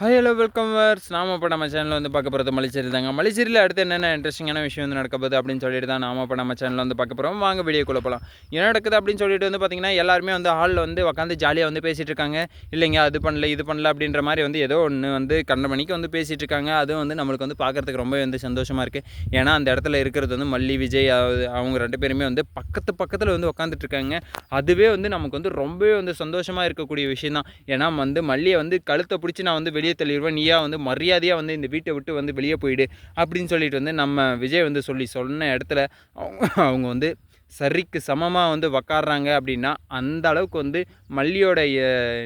Hi hello welcome verse நாம இப்போ நம்ம சேனலில் வந்து பார்க்க போகிறது மலைச்சேரி தாங்க. மலைச்சேரியில் அடுத்து என்னென்ன இன்ட்ரெஸ்டிங்கான விஷயம் வந்து நடக்க போகுது அப்படின்னு சொல்லிட்டு தான் நாம இப்போ நம்ம சேனலில் வந்து பார்க்க போகிறோம் வாங்க வீடியோக்குள்ள போகலாம் என்ன நடக்குது அப்படின்னு சொல்லிட்டு வந்து பார்த்தீங்கன்னா எல்லாருமே வந்து ஹாலில் வந்து உட்காந்து ஜாலியாக வந்து பேசிகிட்டு இருக்காங்க. இல்லைங்க அது பண்ணல இது பண்ணல அப்படின்ற மாதிரி வந்து ஏதோ ஒன்று வந்து கண்ட மணிக்கு வந்து பேசிகிட்டு இருக்காங்க. அதுவும் வந்து நம்மளுக்கு வந்து பார்க்குறதுக்கு ரொம்ப வந்து சந்தோஷமாக இருக்குது ஏன்னா அந்த இடத்துல இருக்கிறது வந்து மல்லி விஜய் அவங்க ரெண்டு பேருமே வந்து பக்கத்து பக்கத்தில் வந்து உட்காந்துட்டு இருக்காங்க. அதுவே வந்து நமக்கு வந்து ரொம்பவே வந்து சந்தோஷமாக இருக்கக்கூடிய விஷயம் தான் ஏன்னா வந்து மல்லியை வந்து கழுத்தை பிடிச்சி நான் வந்து வெளியே தள்ளிடுவேன் நீயா வந்து மரியாதையாக வந்து இந்த வீட்டை விட்டு வந்து வெளியே போயிடு அப்படின்னு சொல்லிட்டு வந்து நம்ம விஜய் வந்து சொல்லி சொன்ன இடத்துல அவங்க அவங்க வந்து சரிக்கு சமமாக வந்து உக்காடுறாங்க அப்படின்னா அந்த அளவுக்கு வந்து மல்லியோட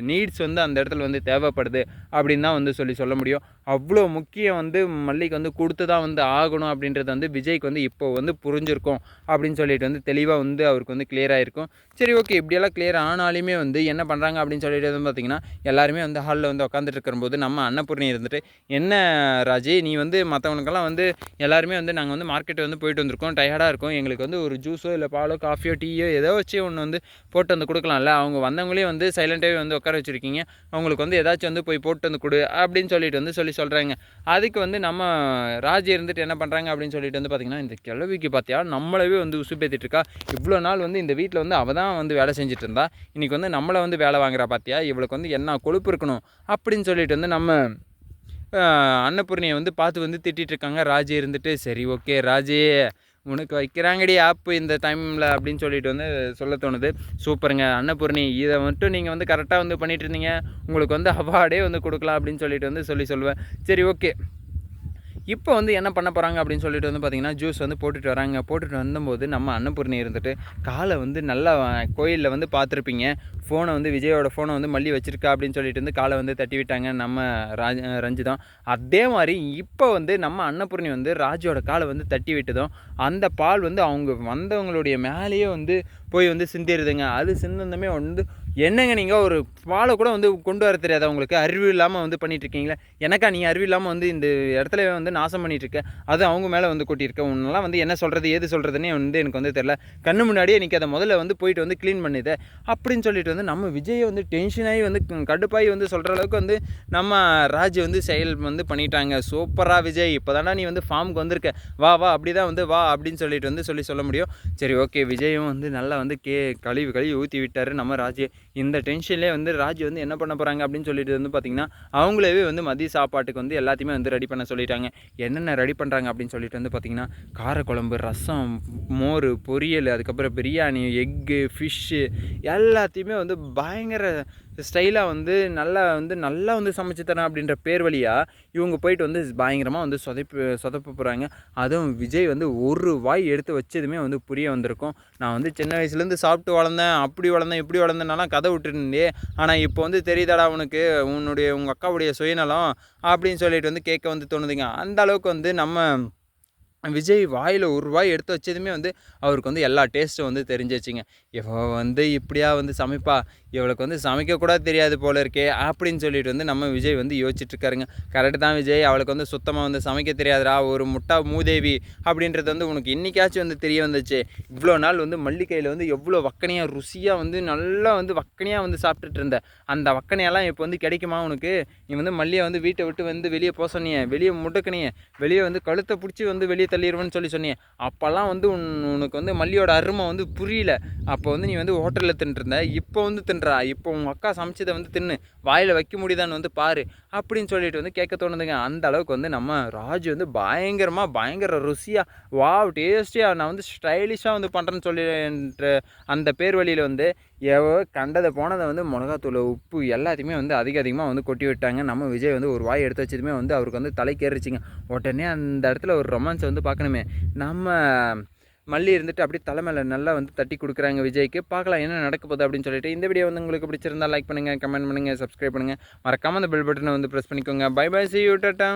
நீட்ஸ் வந்து அந்த இடத்துல வந்து தேவைப்படுது அப்படின்னு தான் வந்து சொல்லி சொல்ல முடியும். அவ்வளோ முக்கியம் வந்து மல்லிக்கு வந்து கொடுத்து தான் வந்து ஆகணும் அப்படின்றது வந்து விஜய்க்கு வந்து இப்போ வந்து புரிஞ்சிருக்கும் அப்படின்னு சொல்லிட்டு வந்து தெளிவாக வந்து அவருக்கு வந்து clear இருக்கும் சரி ஓகே இப்படியெல்லாம் கிளியர் ஆனாலுமே வந்து என்ன பண்ணுறாங்க அப்படின்னு சொல்லிட்டு வந்து பார்த்திங்கன்னா எல்லாருமே வந்து ஹாலில் வந்து உட்காந்துட்டு இருக்கும்போது நம்ம அன்னபூர்ணி இருந்துட்டு என்ன ராஜி நீ வந்து மற்றவனுக்கெல்லாம் வந்து எல்லாருமே வந்து நாங்கள் வந்து மார்க்கெட் வந்து போயிட்டு வந்திருக்கோம் டயர்டாக இருக்கும். எங்களுக்கு வந்து ஒரு ஜூஸோ இல்லை பாலோ காஃபியோ டீயோ ஏதோ வச்சு ஒன்று வந்து போட்டு வந்து கொடுக்கலாம்ல. அவங்க வந்தவங்களே வந்து சைலண்ட்டாகவே வந்து உட்கார வச்சுருக்கீங்க. அவங்களுக்கு வந்து ஏதாச்சும் வந்து போய் போட்டு வந்து கொடு அப்படின்னு சொல்லிட்டு வந்து சொல்லி சொல்கிறாங்க அதுக்கு வந்து நம்ம ராஜி இருந்துட்டு என்ன பண்ணுறாங்க அப்படின்னு சொல்லிட்டு வந்து பார்த்திங்கன்னா இந்த கிழவிக்கு பார்த்தியா நம்மளவே வந்து உசுப்பேத்திட்டு இருக்கா. இவ்வளோ நாள் வந்து இந்த வீட்டில் வந்து அவள் தான் வந்து வேலை செஞ்சுட்டு இருந்தா. இன்றைக்கி வந்து நம்மளை வந்து வேலை வாங்குறா பார்த்தியா இவளுக்கு வந்து என்ன கொழுப்பு இருக்கணும் அப்படின்னு சொல்லிட்டு வந்து நம்ம அன்னபூர்ணியை வந்து பார்த்து வந்து திட்டிகிட்டு இருக்காங்க. ராஜே இருந்துட்டு சரி ஓகே ராஜே உனக்கு வைக்கிறாங்கடி ஆப்பு இந்த டைமில் அப்படின்னு சொல்லிட்டு வந்து சொல்ல தோணுது. சூப்பருங்க. அன்னபூர்ணி இதை மட்டும் நீங்கள் வந்து கரெக்டாக வந்து பண்ணிகிட்டு இருந்தீங்க. உங்களுக்கு வந்து அவார்டே வந்து கொடுக்கலாம் அப்படின்னு சொல்லிட்டு வந்து சொல்லி சொல்லுவேன். சரி ஓகே இப்போ வந்து என்ன பண்ண போகிறாங்க அப்படின்னு சொல்லிட்டு வந்து பார்த்தீங்கன்னா ஜூஸ் வந்து போட்டுட்டு வராங்க. போட்டுட்டு வந்தபோது நம்ம அன்னபூர்ணி இருந்துட்டு காலை வந்து நல்லா கோயிலில் வந்து பார்த்துருப்பீங்க. ஃபோனை வந்து விஜயோட ஃபோனை வந்து மல்லி வச்சிருக்கா அப்படின்னு சொல்லிட்டு வந்து காலை வந்து தட்டி விட்டாங்க நம்ம ராஜ் ரஞ்சிதம். அதே மாதிரி இப்போ வந்து நம்ம அன்னபூர்ணி வந்து ராஜோட காலை வந்து தட்டி விட்டதும் அந்த பால் வந்து அவங்க வந்தவங்களுடைய மேலேயே வந்து போய் வந்து சிந்திடுதுங்க அது சிந்தந்தமே வந்து என்னங்க நீங்கள் ஒரு பாலை கூட வந்து கொண்டு வர தெரியாதா உங்களுக்கு? அறிவு இல்லாமல் வந்து பண்ணிகிட்ருக்கீங்களே எனக்கா நீ அறிவு இல்லாமல் வந்து இந்த இடத்துல வந்து நாசம் பண்ணிகிட்ருக்க அது அவங்க மேலே வந்து கொட்டியிருக்க. உன்னெல்லாம் வந்து என்ன சொல்கிறது ஏது சொல்கிறதுனே வந்து எனக்கு வந்து தெரில கண்ணு முன்னாடியே எனக்கு அதை முதல்ல வந்து போயிட்டு வந்து க்ளீன் பண்ணுது அப்படின்னு சொல்லிட்டு வந்து நம்ம விஜயை வந்து டென்ஷனாகி வந்து கடுப்பாகி வந்து சொல்கிற அளவுக்கு வந்து நம்ம ராஜ் வந்து செயல் வந்து பண்ணிட்டாங்க. சூப்பராக விஜய் இப்போ நீ வந்து ஃபார்முக்கு வந்திருக்க. வா வா அப்படி தான் வந்து வா அப்படின்னு சொல்லிட்டு வந்து சொல்லி சொல்ல முடியும். சரி ஓகே விஜயும் வந்து நல்லா வந்து கே கழிவு கழுவி ஊற்றி விட்டார் நம்ம ராஜ். இந்த டென்ஷன்லேயே வந்து ராஜ் வந்து என்ன பண்ண போகிறாங்க அப்படின்னு சொல்லிட்டு வந்து பார்த்திங்கன்னா அவங்களே வந்து மதிய சாப்பாட்டுக்கு வந்து எல்லாத்தையுமே வந்து ரெடி பண்ண சொல்லிட்டாங்க. என்னென்ன ரெடி பண்ணுறாங்க அப்படின்னு சொல்லிட்டு வந்து பார்த்திங்கன்னா காரக்குழம்பு ரசம் மோர் பொரியல் அதுக்கப்புறம் பிரியாணி எக்கு ஃபிஷ்ஷு எல்லாத்தையுமே வந்து பயங்கர ஸ்டைலாக வந்து நல்லா வந்து நல்லா வந்து சமைச்சு தரேன் அப்படின்ற பேர் வழியாக இவங்க போயிட்டு வந்து பயங்கரமாக வந்து சொதைப்பு சொதப்ப போகிறாங்க அதுவும் விஜய் வந்து ஒரு வாய் எடுத்து வச்சதுமே வந்து புரிய வந்திருக்கும். நான் வந்து சின்ன வயசுலேருந்து சாப்பிட்டு வளர்ந்தேன் அப்படி வளர்ந்தேன் இப்படி வளர்ந்தேனாலாம் கதை விட்டுருந்தே. ஆனால் இப்போ வந்து தெரியுதாடா உனக்கு உன்னுடைய உங்கள் அக்காவுடைய சுயநலம் அப்படின்னு சொல்லிட்டு வந்து கேட்க வந்து தோணுதுங்க. அந்த அளவுக்கு வந்து நம்ம விஜய் வாயில் ஒரு ரூபாய் எடுத்து வச்சதுமே வந்து அவருக்கு வந்து எல்லா டேஸ்ட்டும் வந்து தெரிஞ்சிச்சுங்க. இவ வந்து இப்படியா வந்து சமைப்பா? இவளுக்கு வந்து சமைக்கக்கூட தெரியாது போல இருக்கே அப்படின்னு சொல்லிட்டு வந்து நம்ம விஜய் வந்து யோசிச்சுட்ருக்காருங்க கரெக்டு தான் விஜய். அவளுக்கு வந்து சுத்தமாக வந்து சமைக்க தெரியாதுடா. ஒரு முட்டா மூதேவி அப்படின்றது வந்து உனக்கு இன்னைக்காச்சும் வந்து தெரிய வந்துச்சு. இவ்வளோ நாள் வந்து மல்லிகையில் வந்து எவ்வளோ வக்கனையாக ருசியாக வந்து நல்லா வந்து வக்கனையாக வந்து சாப்பிட்டுட்டு இருந்த. அந்த வக்கனையெல்லாம் இப்போ வந்து கிடைக்குமா உனக்கு? நீ வந்து மல்லியை வந்து வீட்டை விட்டு வந்து வெளியே போக வெளியே முட்டக்கனியே வெளியே வந்து கழுத்தை பிடிச்சி வந்து வெளியே தள்ளிடுவேன்னு சொல்லி சொன்னீங்க. அப்போல்லாம் வந்து உன் உனக்கு வந்து மல்லியோட அருமை வந்து புரியல. அப்போ வந்து நீ வந்து ஹோட்டலில் தின்றுருந்த இப்போ வந்து தின்றா? இப்போ உங்கள் அக்கா சமைச்சதை வந்து தின்னு. வாயில் வைக்க முடியுதான்னு வந்து பாரு. அப்படின்னு சொல்லிட்டு வந்து கேட்க தோணுதுங்க. அந்த அளவுக்கு வந்து நம்ம ராஜ் வந்து பயங்கரமாக பயங்கர ருசியாக வாவ் டேஸ்டியாக நான் வந்து ஸ்டைலிஷாக வந்து பண்ணுறேன்னு சொல்லி அந்த பேர் வழியில் வந்து எவ்வளோ கண்டதை போனதை வந்து மிளகாத்தூள் உப்பு எல்லாத்தையுமே வந்து அதிக அதிகமாக வந்து கொட்டி விட்டாங்க. நம்ம விஜய் வந்து ஒரு வாய் எடுத்து வச்சதுமே வந்து அவருக்கு வந்து தலைக்கேறிச்சிங்க உடனே அந்த இடத்துல ஒரு ரொமான்ஸை வந்து பார்க்கணுமே. நம்ம மல்லி இருந்துட்டு அப்படியே தலைமையில் நல்லா வந்து தட்டி கொடுக்குறாங்க விஜய்க்கு. பார்க்கலாம் என்ன நடக்க போகுது அப்படின்னு சொல்லிட்டு. இந்த வீடியோ வந்து உங்களுக்கு பிடிச்சிருந்தா லைக் பண்ணுங்கள் கமெண்ட் பண்ணுங்கள் சப்ஸ்கிரைப் பண்ணுங்கள் மறக்காமல் அந்த பெல் பட்டனை வந்து ப்ரெஸ் பண்ணிக்கோங்க. Bye bye see you tata.